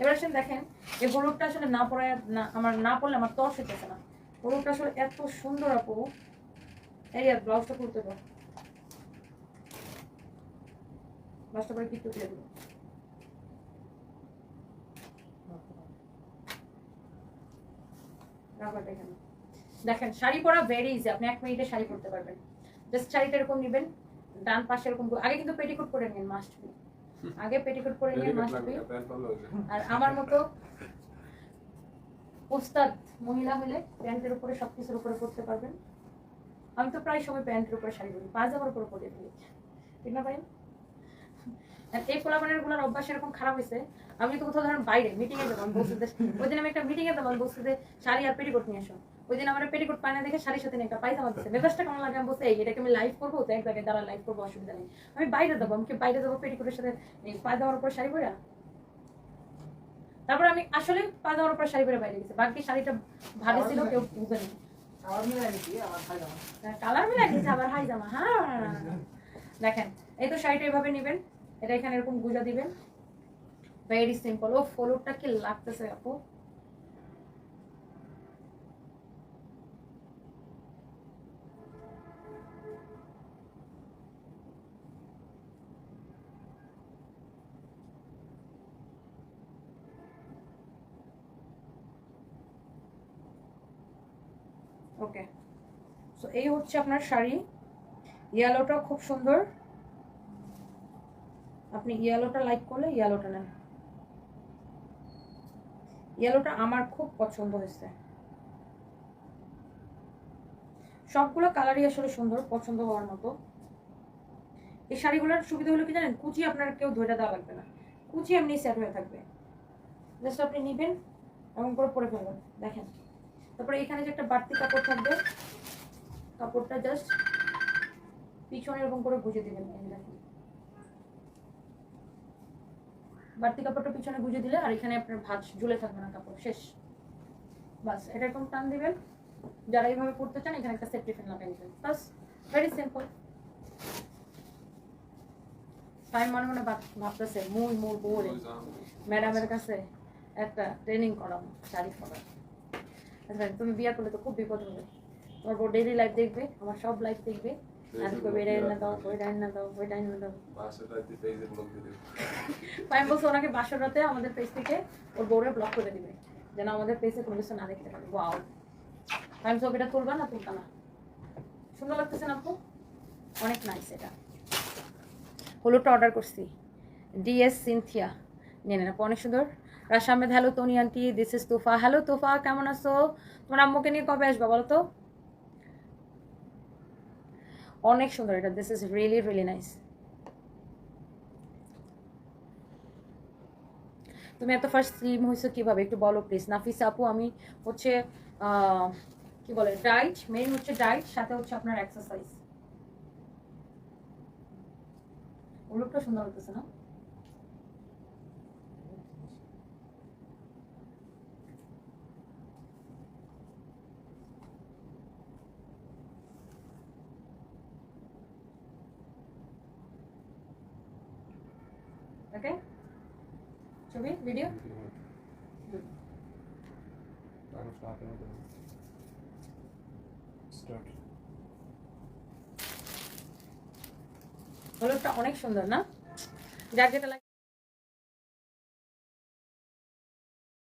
এবার আসেন, দেখেন, এই হলুদটা আসলে না পরে না, আমার না পড়লে আমার তর সেটেছে না। হলুদটা আসলে এত সুন্দর আপু। এই আর ব্লাউজটা করতে পারো দেখেন, শাড়ি পরা ভেরি ইজি আপনি এক মিনিটে শাড়ি পরতে পারবেন। জাস্ট শাড়িটা এরকম নেবেন, ডান পাশে এরকম, আগে কিন্তু পেটিকোট করে নিন মাস্ট আগে পেটিকোট করে নিন মাস্ট বি আর আমার মতো ওস্তাদ মহিলা হলে প্যান্টের উপরে সব কিছুর উপরে পরতে পারবেন। আমি তো প্রায় সময় প্যান্টের উপরে শাড়ি পরি পাজামার উপরে পরে ফেলি ঠিক না ভাই? আর এই কোলাবানেরগুলোর অভ্যাস এরকম খারাপ হয়েছে আমি তো কোথাও ধরেন বাইরে মিটিং এ যাব বলতে ওই দিন আমি একটা মিটিং এ যাব বলতে শাড়ি আর পেটিকোট নিয়ে আসো ওই দিন আমার পেটিকোট পায় না দেখে শাড়ির সাথে একটা পায়জামা দিচ্ছে মেজাজটা কেমন লাগে আমি বলতে এই এটাকে আমি লাইভ করব? তো এক জায়গায় দাঁড়া লাইভ করব অসুবিধা নেই। আমি বাইরে যাব আমি বাইরে যাব পেটিকোটের সাথে? পায়জামার উপর শাড়ি পরা? তারপর আমি আসলে পায়জামার উপর শাড়ি পরে বাইরে গেছি। বাকি শাড়িটা ভালো ছিল কেউ বুঝেনি কালার গেছে আবার হাই জামা হ্যাঁ দেখেন এই তো শাড়িটা এভাবে নেবেন এটা এখানে এরকম গুজা দিবেন। ভেরি সিম্পল ও ফলোরটা কি লাগতেছে আপু? ওকে সো এই হচ্ছে আপনার শাড়ি। ইয়েলোটা খুব সুন্দর। আপনি ইয়েলোটা লাইক করলে ইয়েলোটা নেন। ইয়েলোটা আমার খুব পছন্দ হয়েছে। সবগুলো কালারই আসলে সুন্দর, পছন্দ হওয়ার মতো। এই শাড়িগুলোর সুবিধা হলো কি জানেন? কুচি আপনার কেউ ধরে দেওয়া লাগবে না। কুচি এমনি সেট হয়ে থাকবে। জাস্ট আপনি নিবেন এমন করে পরে ফেলবেন। দেখেন। তারপরে এখানে যে একটা বাড়তি কাপড় থাকবে কাপড়টা জাস্ট পিছনে এরকম করে গুজে দিবেন বাড়তি কাপড়টা পিছনে গুজে দিলে আর এখানে আপনার ভাঁজ ঝুলে থাকবে না কাপড় শেষ। বাস এটা এরকম টান দিবেন। যারা এইভাবে পড়তে চান এখানে একটা সেফটি ফিন লাগাই দিবেন। বাস ভেরি সিম্পল টাইম মনে মনে ভাবতেছে মুই মোর বলে ম্যাডামের কাছে একটা ট্রেনিং করাবো শাড়ি পরার আচ্ছা, তুমি বিয়ে করলে তো খুব বিপদ হবে। তোমার বউ ডেইলি লাইফ দেখবে আমার সব লাইফ দেখবে। না দাও ওইটা না দাও ওইটা না দাও। আমি বলছি ওনাকে বাসর রাতে আমাদের পেজ থেকে ওর বউরে ব্লক করে দিবে। যেন আমাদের পেজে কোনো কিছু না দেখতে পারে। ওয়াও আমি তো এটা তুলবা না তুলবা না? সুন্দর লাগতেছে না আপু? অনেক নাইস এটা। হলুদটা অর্ডার করছি। ডিএস সিনথিয়া নিয়ে নেন আপু অনেক সুন্দর। Rash Ahmed hello Toni aunty this is Tofa. Hello Tofa, কেমন আছো? তোমার আম্মুকে নিয়ে কবে আসবা বলো তো অনেক সুন্দর এটা। This is really really nice তুমি এত ফার্স্ট স্লিম হয়েছো কীভাবে? একটু বলো প্লিজ নাফিসা আপু, আমি হচ্ছে কি বলে ডাইট মেইন হচ্ছে ডাইট সাথে হচ্ছে আপনার এক্সারসাইজ ওলুকটা সুন্দর হতেছে না? ওকে ছবি ভিডিও হলুদটা অনেক সুন্দর না যার যেটা লাগে